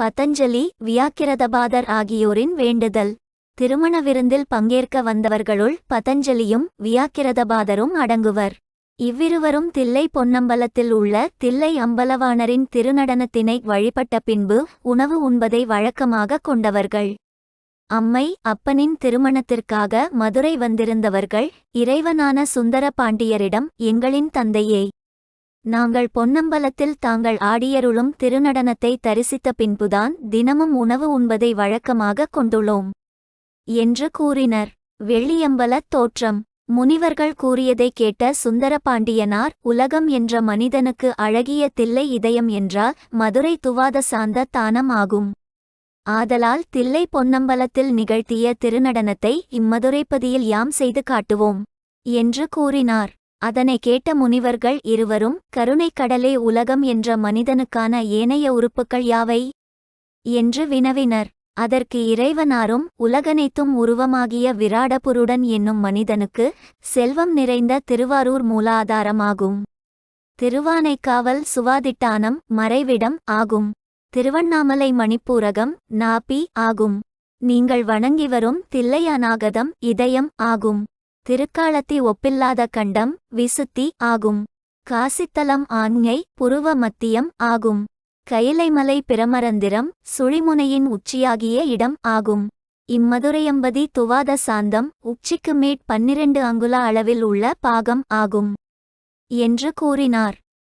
பதஞ்சலி வியாக்கிரதபாதர் ஆகியோரின் வேண்டுதல். திருமண விருந்தில் பங்கேற்க வந்தவர்களுள் பதஞ்சலியும் வியாக்கிரதபாதரும் அடங்குவர். இவ்விருவரும் தில்லை பொன்னம்பலத்தில் உள்ள தில்லை அம்பலவாணரின் திருநடனத்தினை வழிபட்ட பின்பு உணவு உண்பதை வழக்கமாக கொண்டவர்கள். அம்மை அப்பனின் திருமணத்திற்காக மதுரை வந்திருந்தவர்கள் இறைவனான சுந்தர பாண்டியரிடம் எங்களின் தந்தையே. நாங்கள் பொன்னம்பலத்தில் தாங்கள் ஆடியருளும் திருநடனத்தை தரிசித்த பின்புதான் தினமும் உணவு உண்பதை வழக்கமாக கொண்டுள்ளோம். என்று கூறினர். வெள்ளியம்பலத் தோற்றம். முனிவர்கள் கூறியதை கேட்ட சுந்தரபாண்டியனார் உலகம் என்ற மனிதனுக்கு அழகிய தில்லை இதயம் என்றால் மதுரை துவாத சாந்த தானம் ஆகும். ஆதலால் தில்லை பொன்னம்பலத்தில் நிகழ்த்திய திருநடனத்தை இம்மதுரைப்பதியில் யாம் செய்து காட்டுவோம். என்று கூறினார். அதனை கேட்ட முனிவர்கள் இருவரும் கருணைக் கடலே உலகம் என்ற மனிதனுக்கான ஏனைய உறுப்புக்கள் யாவை என்று வினவினர். அதற்கு இறைவனாரும் உலகனைத்தும் உருவமாகிய விராடபுருடன் என்னும் மனிதனுக்கு செல்வம் நிறைந்த திருவாரூர் மூலாதாரமாகும். திருவானைக்காவல் சுவாதிட்டானம் மறைவிடம் ஆகும். திருவண்ணாமலை மணிப்பூரகம் நாபி ஆகும். நீங்கள் வணங்கி வரும் தில்லை இதயம் ஆகும். திருக்காலத்தி ஒப்பில்லாத கண்டம் விசுத்தி ஆகும். காசித்தலம் ஆஞ்ஞை புருவ மத்தியம் ஆகும். கையிலைமலை பிரமரந்திரம் சுழிமுனையின் உச்சியாகிய இடம் ஆகும். இம்மதுரையம்பதி துவாத சாந்தம் உச்சிக்கு மேற் பன்னிரண்டு அங்குல அளவில் உள்ள பாகம் ஆகும். என்று கூறினார்.